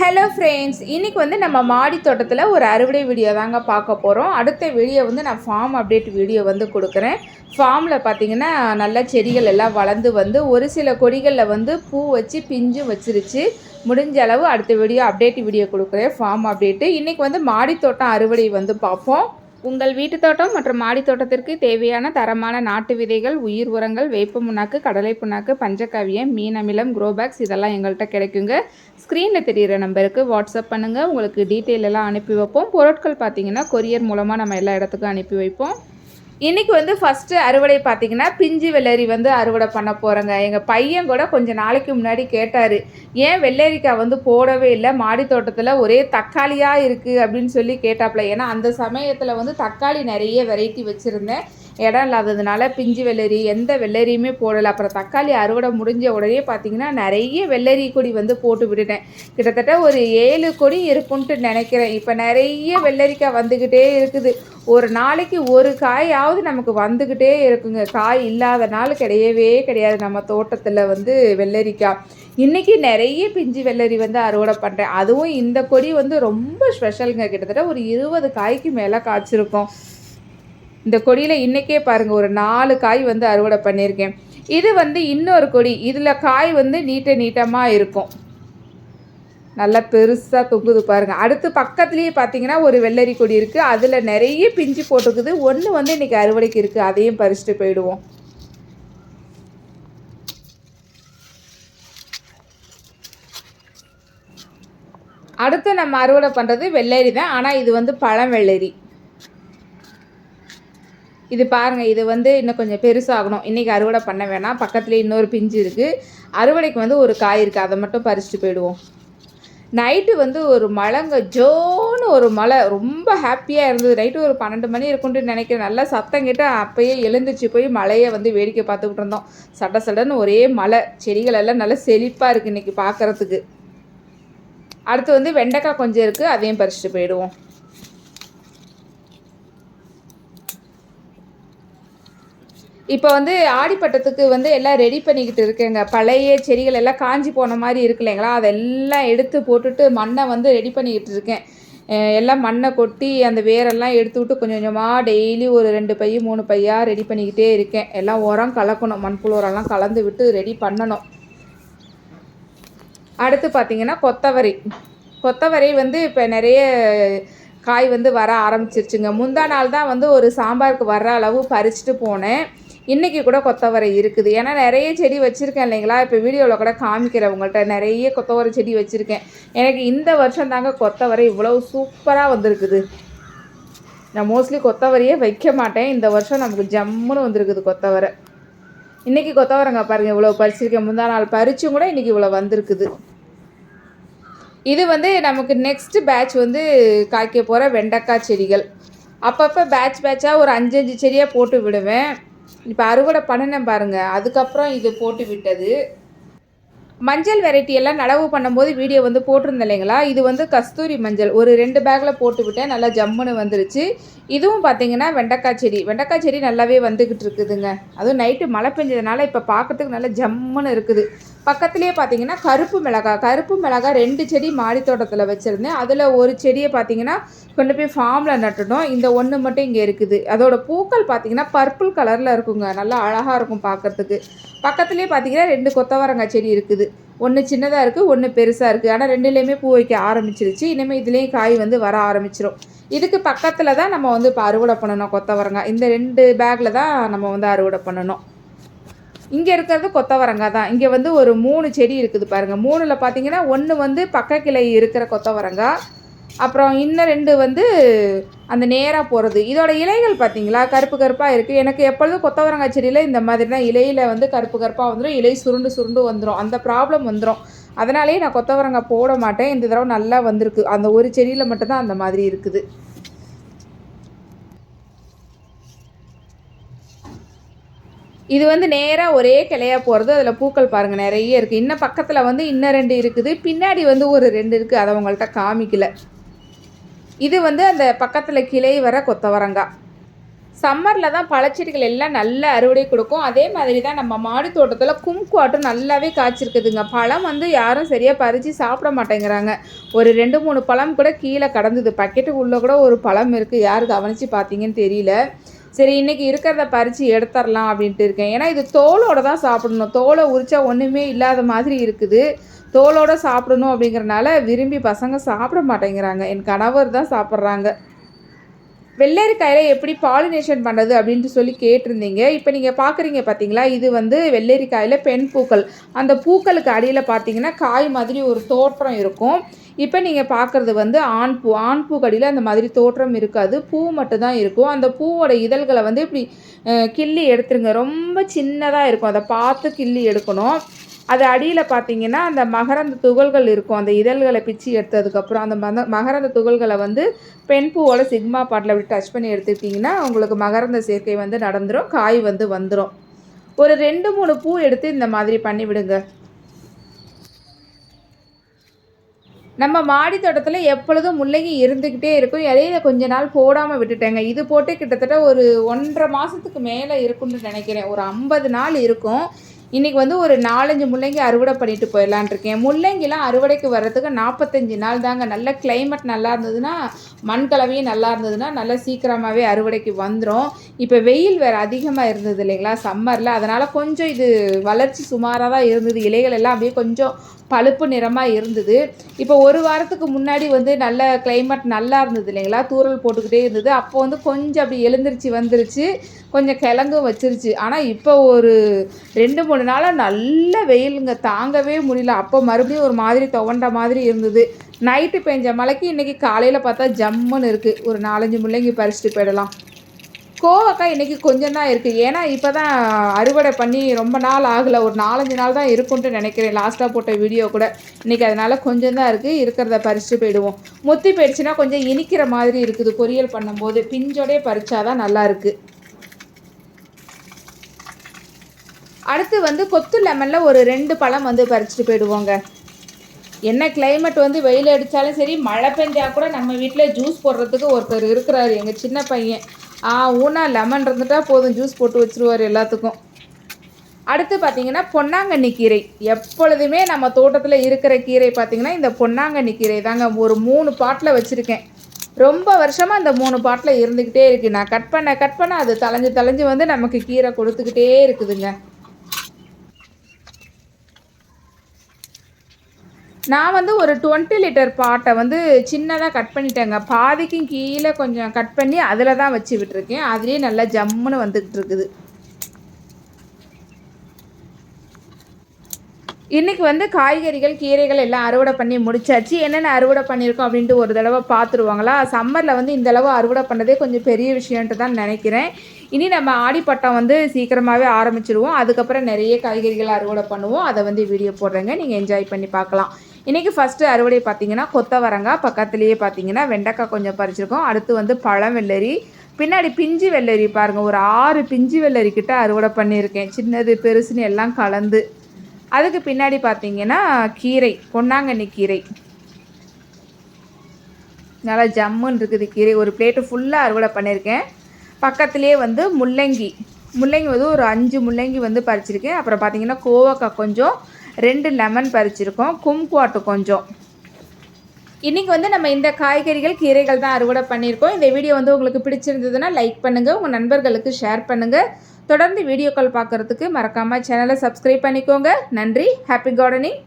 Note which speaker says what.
Speaker 1: Hello friends இன்றைக்கி வந்து நம்ம மாடி தோட்டத்தில் ஒரு அறுவடை வீடியோ தாங்க பார்க்க போகிறோம் அடுத்த வீடியோ வந்து நான் ஃபார்ம் அப்டேட் வீடியோ வந்து கொடுக்குறேன். ஃபார்மில் பார்த்திங்கன்னா நல்ல செடிகள் எல்லாம் வளர்ந்து வந்து ஒரு சில கொடிகளில் வந்து பூ வச்சு பிஞ்சும் வச்சிருச்சு. முடிஞ்ச அளவு அடுத்த வீடியோ அப்டேட் வீடியோ கொடுக்குறேன் ஃபார்ம் அப்டேட்டு இன்றைக்கி வந்து மாடி தோட்டம் அறுவடை வந்து பார்ப்போம். உங்கள் வீட்டு தோட்டம் மற்றும் மாடி தோட்டத்திற்கு தேவையான தரமான நாட்டு விதைகள் உயிர் உரங்கள் வேப்ப புண்ணாக்கு கடலை புண்ணாக்கு பஞ்சகாவியம் மீன் அமிலம் குரோபேக்ஸ் இதெல்லாம் எங்கள்கிட்ட கிடைக்குங்க. ஸ்க்ரீனில் தெரிகிற நம்பருக்கு வாட்ஸ்அப் பண்ணுங்கள் உங்களுக்கு டீட்டெயில் எல்லாம் அனுப்பி வைப்போம். பொருட்கள் பார்த்தீங்கன்னா கொரியர் மூலமாக நம்ம எல்லா இடத்துக்கும் அனுப்பி வைப்போம். இன்றைக்கி வந்து ஃபஸ்ட்டு அறுவடை பார்த்தீங்கன்னா பிஞ்சு வெள்ளரி வந்து அறுவடை பண்ண போகிறேங்க எங்கள் பையன் கூட கொஞ்சம் நாளைக்கு முன்னாடி கேட்டார் ஏன் வெள்ளரிக்காய் வந்து போடவே இல்லை? மாடி தோட்டத்தில் ஒரே தக்காளியாக இருக்குது அப்படின்னு சொல்லி கேட்டாப்புல ஏன்னா அந்த சமயத்தில் வந்து தக்காளி நிறைய வெரைட்டி வச்சுருந்தேன். இடம் இல்லாததுனால பிஞ்சு வெள்ளரி எந்த வெள்ளரியுமே போடலை. அப்புறம் தக்காளி அறுவடை முடிஞ்ச உடனே பார்த்தீங்கன்னா நிறைய வெள்ளரி கொடி வந்து போட்டு விட்டுட்டேன். கிட்டத்தட்ட ஒரு ஏழு கொடி இருக்குன்ட்டு நினைக்கிறேன். இப்போ நிறைய வெள்ளரிக்காய் வந்துக்கிட்டே இருக்குது. ஒரு நாளைக்கு ஒரு காயாவது நமக்கு வந்துக்கிட்டே இருக்குங்க. காய் இல்லாத நாள் கிடையவே கிடையாது. நம்ம தோட்டத்தில் வந்து வெள்ளரிக்காய். இன்றைக்கி நிறைய பிஞ்சு வெள்ளரி வந்து அறுவடை பண்ணுறேன் அதுவும் இந்த கொடி வந்து ரொம்ப ஸ்பெஷலுங்க. கிட்டத்தட்ட ஒரு இருபது காய்க்கு மேலே காய்ச்சிருக்கோம். இந்த கொடியில் இன்றைக்கே பாருங்கள் ஒரு நாலு காய் வந்து அறுவடை பண்ணியிருக்கேன். இது வந்து இன்னொரு கொடி இதில் காய் வந்து நீட்ட நீட்டமாக இருக்கும். நல்லா பெருசாக தொங்குது பாருங்கள் அடுத்து பக்கத்துலேயே பார்த்தீங்கன்னா ஒரு வெள்ளரி கொடி இருக்குது அதில் நிறைய பிஞ்சு போட்டுக்குது. ஒன்று வந்து இன்றைக்கி அறுவடைக்கு இருக்குது அதையும் பறிச்சுட்டு போயிடுவோம். அடுத்து நம்ம அறுவடை பண்ணுறது வெள்ளரி தான் ஆனால் இது வந்து பழம் வெள்ளரி. இது பாருங்கள் இது வந்து இன்னும் கொஞ்சம் பெருசாகணும். இன்றைக்கி அறுவடை பண்ண வேணாம். பக்கத்துலேயே இன்னொரு பிஞ்சு இருக்குது அறுவடைக்கு வந்து ஒரு காய் இருக்குது அதை மட்டும் பறிச்சுட்டு போயிடுவோம். நைட்டு வந்து ஒரு மழைங்க ஜோன்னு ஒரு மழை ரொம்ப ஹாப்பியாக இருந்தது. நைட்டு ஒரு பன்னெண்டு மணி இருக்குன்ட்டு நினைக்கிறேன். நல்லா சத்தம் கேட்டு அப்போயே எழுந்துச்சு போய் மழையை வந்து வேடிக்கை பார்த்துக்கிட்டு இருந்தோம். சட்ட சடன்னு ஒரே மழை செடிகள் எல்லாம் நல்லா செழிப்பாக இருக்குது இன்றைக்கி பார்க்குறதுக்கு அடுத்து வந்து வெண்டைக்காய் கொஞ்சம் இருக்குது அதையும் பறிச்சுட்டு போயிடுவோம். இப்போ வந்து ஆடிப்பட்டத்துக்கு வந்து எல்லாம் ரெடி பண்ணிக்கிட்டு இருக்கேங்க. பழைய செடிகள் எல்லாம் காஞ்சி போன மாதிரி இருக்கு இல்லைங்களா? அதெல்லாம் எடுத்து போட்டுட்டு மண்ணை வந்து ரெடி பண்ணிக்கிட்டு இருக்கேன். எல்லாம் மண்ணை கொட்டி அந்த வேரெல்லாம் எடுத்து விட்டு கொஞ்சம் கொஞ்சமாக டெய்லி ஒரு ரெண்டு பை மூணு பையாக ரெடி பண்ணிக்கிட்டே இருக்கேன். எல்லாம் உரம் கலக்கணும். மண்புழு உரம்லாம் கலந்து விட்டு ரெடி பண்ணணும். அடுத்து பார்த்திங்கன்னா கொத்தவரை. கொத்தவரை வந்து இப்போ நிறைய காய் வந்து வர ஆரம்பிச்சிருச்சுங்க. முந்தா நாள் தான் வந்து ஒரு சாம்பாருக்கு வர்ற அளவு பறிச்சுட்டு போனேன். இன்றைக்கி கூட கொத்தவரை இருக்குது. ஏன்னா நிறைய செடி வச்சுருக்கேன் இல்லைங்களா? இப்போ வீடியோவில் கூட காமிக்கிறவங்கள்ட்ட நிறைய கொத்தவரை செடி வச்சுருக்கேன். எனக்கு இந்த வருஷம் தாங்க கொத்தவரை இவ்வளோ சூப்பராக வந்திருக்குது. நான் மோஸ்ட்லி கொத்தவரையே வைக்க மாட்டேன். இந்த வருஷம் நமக்கு ஜம்முன்னு வந்திருக்குது கொத்தவரை. இன்றைக்கி கொத்தவரங்க பாருங்கள் இவ்வளோ பறிச்சிருக்கேன். முந்தா நாள் பறிச்சும் கூட இன்றைக்கி இவ்வளோ வந்திருக்குது. இது வந்து நமக்கு நெக்ஸ்ட் பேட்ச் வந்து காய்க்க போகிற வெண்டைக்காய் செடிகள். அப்பப்போ பேட்ச் பேட்சாக ஒரு அஞ்சு அஞ்சு செடியாக போட்டு விடுவேன். இப்போ அறுவடை பண்ணினேன் பாருங்கள் அதுக்கப்புறம் இது போட்டு விட்டது. மஞ்சள் வெரைட்டி எல்லாம் நடவு பண்ணும்போது வீடியோ வந்து போட்டிருந்தேன் இல்லைங்களா? இது வந்து கஸ்தூரி மஞ்சள். ஒரு ரெண்டு பேக்கில் போட்டு விட்டேன். நல்லா ஜம்முன்னு வந்துருச்சு. இதுவும் பார்த்தீங்கன்னா வெண்டைக்காய் செடி. வெண்டைக்காய் செடி நல்லாவே வந்துக்கிட்டு இருக்குதுங்க. அதுவும் நைட்டு மழை பெஞ்சதுனால இப்போ பார்க்கறதுக்கு நல்லா ஜம்முன்னு இருக்குது. பக்கத்துலேயே பார்த்தீங்கன்னா கருப்பு மிளகாய். கருப்பு மிளகாய் ரெண்டு செடி மாடி தோட்டத்தில் வச்சுருந்தேன். அதில் ஒரு செடியை பார்த்தீங்கன்னா கொண்டு போய் ஃபார்மில் நட்டுட்டோம். இந்த ஒன்று மட்டும் இங்கே இருக்குது. அதோட பூக்கள் பார்த்தீங்கன்னா பர்பிள் கலரில் இருக்குங்க. நல்லா அழகாக இருக்கும் பார்க்குறதுக்கு பக்கத்துலேயே பார்த்தீங்கன்னா ரெண்டு கொத்தவரங்காய் செடி இருக்குது. ஒன்று சின்னதாக இருக்குது ஒன்று பெருசாக இருக்குது ஆனால் ரெண்டுலேயுமே பூ வைக்க ஆரம்பிச்சிருச்சு. இனிமேல் இதுலேயும் காய் வந்து வர ஆரம்பிச்சிடும் இதுக்கு பக்கத்தில் தான் நம்ம வந்து இப்போ அறுவடை பண்ணணும் கொத்தவரங்காய் இந்த ரெண்டு பேக்கில் தான் நம்ம வந்து அறுவடை பண்ணணும். இங்கே இருக்கிறது கொத்தவரங்காய் தான். இங்கே வந்து ஒரு மூணு செடி இருக்குது பாருங்கள் மூணில் பார்த்தீங்கன்னா ஒன்று வந்து பக்க கிளை இருக்கிற கொத்தவரங்காய் அப்புறம் இன்னும் ரெண்டு வந்து அந்த நேராக போகிறது இதோட இலைகள் பார்த்தீங்களா கருப்பு கருப்பாக இருக்குது எனக்கு எப்பொழுதும் கொத்தவரங்காய் செடியில் இந்த மாதிரி தான் இலையில் வந்து கருப்பு கருப்பாக வந்துடும் இலை சுருண்டு சுருண்டு வந்துடும் அந்த ப்ராப்ளம் வந்துடும் அதனாலேயே நான் கொத்தவரங்காய் போட மாட்டேன். இந்த தடவை நல்லா வந்திருக்கு. அந்த ஒரு செடியில் மட்டும்தான் அந்த மாதிரி இருக்குது. இது வந்து நேராக ஒரே கிளையாக போகிறது அதில் பூக்கள் பாருங்கள் நிறைய இருக்குது இன்னும் பக்கத்தில் வந்து இன்னும் ரெண்டு இருக்குது. பின்னாடி வந்து ஒரு ரெண்டு இருக்குது அதை உங்கள்கிட்ட காமிக்கலை. இது வந்து அந்த பக்கத்தில் கிளை வர கொத்தவரங்காய் சம்மரில் தான் பழச்செடிகள் எல்லாம் நல்ல அறுவடை கொடுக்கும். அதே மாதிரி தான் நம்ம மாடி தோட்டத்தில் கும்குவாட்டும் நல்லாவே காய்ச்சிருக்குதுங்க. பழம் வந்து யாரும் சரியாக பறித்து சாப்பிட மாட்டேங்கிறாங்க. ஒரு ரெண்டு மூணு பழம் கூட கீழே கடந்தது. பக்கெட்டு உள்ளே கூட ஒரு பழம் இருக்குது யார் கவனித்து பார்த்தீங்கன்னு தெரியல. சரி இன்றைக்கி இருக்கிறத பறித்து எடுத்துடலாம் அப்படின்ட்டு இருக்கேன். ஏன்னா இது தோலோட தான் சாப்பிடணும். தோலை உரிச்சா ஒன்றுமே இல்லாத மாதிரி இருக்குது. தோலோட சாப்பிடணும் அப்படிங்கிறனால விரும்பி பசங்க சாப்பிட மாட்டேங்கிறாங்க. என் கணவர் தான் சாப்பிட்றாங்க. வெள்ளரிக்காயில் எப்படி பாலினேஷன் பண்ணுறது அப்படின்ட்டு சொல்லி கேட்டிருந்தீங்க. இப்போ நீங்கள் பார்க்குறீங்க பார்த்தீங்களா இது வந்து வெள்ளரிக்காயில் பெண் பூக்கள். அந்த பூக்களுக்கு அடியில் பார்த்தீங்கன்னா காய் மாதிரி ஒரு தோற்றம் இருக்கும். இப்போ நீங்கள் பார்க்குறது வந்து ஆண் பூ ஆண் பூ கடியில் அந்த மாதிரி தோற்றம் இருக்காது. பூ மட்டும்தான் இருக்கும். அந்த பூவோட இதழ்களை வந்து இப்படி கிள்ளி எடுத்துருங்க. ரொம்ப சின்னதாக இருக்கும். அதை பார்த்து கிள்ளி எடுக்கணும். அது அடியில் பார்த்தீங்கன்னா அந்த மகரந்த துகள்கள் இருக்கும். அந்த இதழ்களை பிச்சு எடுத்ததுக்கப்புறம் அந்த மத மகரந்த துகள்களை வந்து பெண் பூவோட சிக்மா பாட்டில் அப்படி டச் பண்ணி எடுத்துக்கிட்டிங்கன்னா உங்களுக்கு மகரந்த சேர்க்கை வந்து நடந்துடும் காய் வந்து வந்துடும் ஒரு ரெண்டு மூணு பூ எடுத்து இந்த மாதிரி பண்ணி விடுங்க. நம்ம மாடி தோட்டத்தில் எப்பொழுதும் முள்ளங்கி இருந்துக்கிட்டே இருக்கும். இடையில கொஞ்ச நாள் போடாமல் விட்டுட்டேங்க. இது போட்டு கிட்டத்தட்ட ஒரு ஒன்றரை மாதத்துக்கு மேலே இருக்கும்னு நினைக்கிறேன். ஒரு ஐம்பது நாள் இருக்கும். இன்றைக்கி வந்து ஒரு நாலஞ்சு முள்ளங்கி அறுவடை பண்ணிட்டு போயிடலான் இருக்கேன். முள்ளங்கிலாம் அறுவடைக்கு வர்றதுக்கு நாற்பத்தஞ்சு நாள் தாங்க. நல்ல கிளைமேட் நல்லா இருந்ததுன்னா மண் கலவையும் நல்லா இருந்ததுன்னா நல்லா சீக்கிரமாகவே அறுவடைக்கு வந்துடும் இப்போ வெயில் வேறு அதிகமாக இருந்தது இல்லைங்களா சம்மரில் அதனால் கொஞ்சம் இது வளர்ச்சி சுமாராக தான் இருந்தது. இலைகள் எல்லாம் அப்படியே கொஞ்சம் பழுப்பு நிறமாக இருந்தது. இப்போ ஒரு வாரத்துக்கு முன்னாடி வந்து நல்ல கிளைமேட் நல்லா இருந்தது இல்லைங்களா தூறல் போட்டுக்கிட்டே இருந்தது. அப்போ வந்து கொஞ்சம் அப்படி எழுந்திரிச்சு வந்துருச்சு. கொஞ்சம் கிழங்கும் வச்சிருச்சு. ஆனால் இப்போ ஒரு ரெண்டு மூணு நாளாக நல்ல வெயிலுங்க. தாங்கவே முடியல. அப்போ மறுபடியும் ஒரு மாதிரி துவண்ட மாதிரி இருந்தது. நைட்டு பெஞ்ச மழைக்கு இன்றைக்கி காலையில் பார்த்தா ஜம்முன்னு இருக்குது ஒரு நாலஞ்சு முள்ளங்கி பறிச்சுட்டு போயிடலாம். கோவக்காய் இன்றைக்கி கொஞ்சம் தான் இருக்குது ஏன்னா இப்போ தான் அறுவடை பண்ணி ரொம்ப நாள் ஆகலை. ஒரு நாலஞ்சு நாள் தான் இருக்கும்ட்டு நினைக்கிறேன். லாஸ்ட்டாக போட்ட வீடியோ கூட. இன்றைக்கி அதனால் கொஞ்சம் தான் இருக்குது இருக்கிறத பறிச்சு போயிடுவோம். முத்தி போயிடுச்சுன்னா கொஞ்சம் இனிக்கிற மாதிரி இருக்குது. பொரியல் பண்ணும்போது பிஞ்சோடே பறிச்சாதான் நல்லா இருக்குது அடுத்து வந்து கொத்து லெமனில் ஒரு ரெண்டு பழம் வந்து பறிச்சுட்டு போயிடுவோங்க. என்ன கிளைமேட் வந்து வெயில் அடித்தாலும் சரி மழை பெஞ்சால் கூட நம்ம வீட்டில் ஜூஸ் போடுறதுக்கு ஒருத்தர் இருக்கிறாரு எங்கள் சின்ன பையன். ஆ ஊனா லெமன் இருந்துட்டா போதும் ஜூஸ் போட்டு வச்சிருவார் எல்லாத்துக்கும். அடுத்து பார்த்தீங்கன்னா பொன்னாங்கண்ணி கீரை. எப்பொழுதுமே நம்ம தோட்டத்தில் இருக்கிற கீரை பார்த்திங்கன்னா இந்த பொன்னாங்கண்ணி கீரை தாங்க ஒரு மூணு பாட்டில் வச்சுருக்கேன். ரொம்ப வருஷமாக அந்த மூணு பாட்டில் இருந்துக்கிட்டே இருக்குது நான் கட் பண்ண கட் பண்ண அது தலைஞ்சு தலைஞ்சு வந்து நமக்கு கீரை கொடுத்துக்கிட்டே இருக்குதுங்க. நான் வந்து ஒரு டுவெண்ட்டி லிட்டர் பாட்டை வந்து சின்னதாக கட் பண்ணிட்டேங்க. பாதிக்கும் கீழே கொஞ்சம் கட் பண்ணி அதில் தான் வச்சு விட்டுருக்கேன். அதுலேயே நல்லா ஜம்முன்னு வந்துக்கிட்டு இருக்குது. இன்றைக்கி வந்து காய்கறிகள் கீரைகள் எல்லாம் அறுவடை பண்ணி முடிச்சாச்சு. என்னென்ன அறுவடை பண்ணியிருக்கோம் அப்படின்ட்டு ஒரு தடவை பார்த்துருவாங்களா? சம்மரில் வந்து இந்த அளவு அறுவடை பண்ணதே கொஞ்சம் பெரிய விஷயன்ட்டு தான் நினைக்கிறேன். இனி நம்ம ஆடிப்பட்டம் வந்து சீக்கிரமாகவே ஆரம்பிச்சிருவோம். அதுக்கப்புறம் நிறைய காய்கறிகள் அறுவடை பண்ணுவோம். அதை வந்து வீடியோ போடுறேங்க. நீங்கள் என்ஜாய் பண்ணி பார்க்கலாம். இன்றைக்கி ஃபஸ்ட்டு அறுவடை பார்த்தீங்கன்னா கொத்தவரங்காய் பக்கத்துலேயே பார்த்தீங்கன்னா வெண்டைக்காய் கொஞ்சம் பறிச்சிருக்கோம். அடுத்து வந்து பழம் வெள்ளரி. பின்னாடி பிஞ்சு வெள்ளரி பாருங்கள் ஒரு ஆறு பிஞ்சு வெள்ளரி கிட்ட அறுவடை பண்ணியிருக்கேன். சின்னது பெருசுன்னு எல்லாம் கலந்து. அதுக்கு பின்னாடி பார்த்தீங்கன்னா கீரை பொன்னாங்கண்ணி கீரை. நல்லா ஜம்முன்னு இருக்குது கீரை. ஒரு பிளேட்டு ஃபுல்லாக அறுவடை பண்ணியிருக்கேன். பக்கத்துலேயே வந்து முள்ளங்கி. முள்ளங்கி வந்து ஒரு அஞ்சு முள்ளங்கி வந்து பறிச்சிருக்கேன். அப்புறம் பார்த்தீங்கன்னா கோவக்காய் கொஞ்சம் ரெண்டு லெமன் பறிச்சிருக்கோம் கும்குவாட்டு கொஞ்சம். இன்றைக்கி வந்து நம்ம இந்த காய்கறிகள் கீரைகள் தான் அறுவடை பண்ணியிருக்கோம். இந்த வீடியோ வந்து உங்களுக்கு பிடிச்சிருந்ததுன்னா லைக் பண்ணுங்கள் உங்கள் நண்பர்களுக்கு ஷேர் பண்ணுங்கள் தொடர்ந்து வீடியோக்கள் பார்க்குறதுக்கு மறக்காமல் சேனலை சப்ஸ்கிரைப் பண்ணிக்கோங்க. நன்றி ஹாப்பி கார்டனிங்